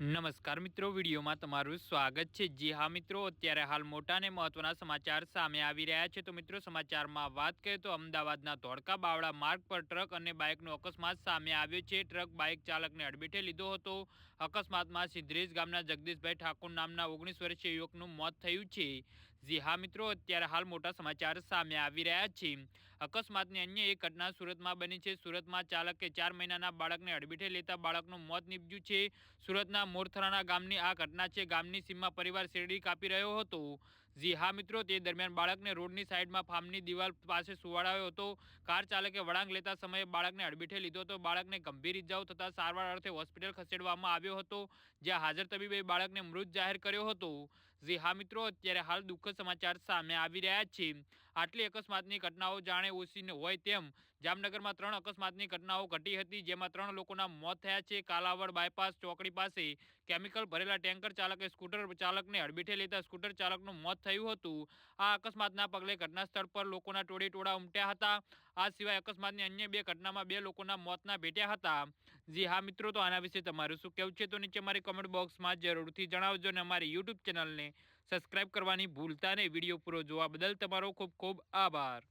નમસ્કાર મિત્રો, વિડીયોમાં તમારું સ્વાગત છે. જી હા મિત્રો, અત્યારે હાલ મોટા અને મહત્વના સમાચાર સામે આવી રહ્યા છે. તો મિત્રો, સમાચારમાં વાત કરીએ તો અમદાવાદના ધોળકા બાવળા માર્ગ પર ટ્રક અને બાઇકનો અકસ્માત સામે આવ્યો છે. ટ્રક બાઇક ચાલકને અડબેટે લીધો હતો. અકસ્માતમાં સિદ્ધરેશ ગામના જગદીશભાઈ ઠાકોર નામના ઓગણીસ વર્ષીય યુવકનું મોત થયું છે. જી, હા મિત્રો, અત્યારે હાલ મોટા સમાચાર સામે આવી રહ્યા છે. અકસ્માતની અન્ય એક ઘટના સુરતમાં બની છે. સુરતમાં ચાલકે ચાર મહિનાના બાળકને અડબીઠે લેતા બાળકનું મોત નીપજ્યું છે. સુરતના મોરથરાના ગામની આ ઘટના છે. ગામની સીમમાં પરિવાર શેરડી કાપી રહ્યો હતો. જી, હા મિત્રો, તે દરમિયાન બાળકને રોડની સાઈડમાં ફાર્મની દિવાલ પાસે સુવાડાયો હતો. કાર ચાલકે વળાંક લેતા સમયે બાળકને અડબીઠે લીધો હતો. બાળકને ગંભીર ઇજાઓ થતાં સારવાર અર્થે હોસ્પિટલ ખસેડવામાં આવ્યો હતો, જ્યાં હાજર તબીબે બાળકને મૃત જાહેર કર્યો હતો. જી, હા મિત્રો, અત્યારે હાલ દુઃખદ સમાચાર સામે આવી રહ્યા છે. આટલી અકસ્માતની ઘટનાઓ જાણે ઓછી હોય તેમ જામનગરમાં ત્રણ અકસ્માતની ઘટનાઓ ઘટી હતી, જેમાં ત્રણ લોકોના મોત થયા છે. કાલાવડ બાયપાસ ચોકડી પાસે કેમિકલ ભરેલા ટેન્કર ચાલકે સ્કૂટર ચાલકને હડબીઠે લેતા સ્કૂટર ચાલકનું મોત થયું હતું. આ અકસ્માતના પગલે ઘટના સ્થળ પર લોકોના ટોળે ટોળા ઉમટ્યા હતા. આ સિવાય અકસ્માતની અન્ય બે ઘટનામાં બે લોકોના મોતના ભેટ્યા હતા. જી, હા, મિત્રો, તો આના વિશે તમારું શું કહેવું છે? તો નીચે મારી કમેન્ટ બોક્સમાં જરૂરથી જણાવજો અને અમારી યુટ્યુબ ચેનલને સબસ્ક્રાઈબ કરવાની ભૂલતા નહીં. વીડિયો પૂરો જોવા બદલ તમારો ખૂબ ખૂબ આભાર.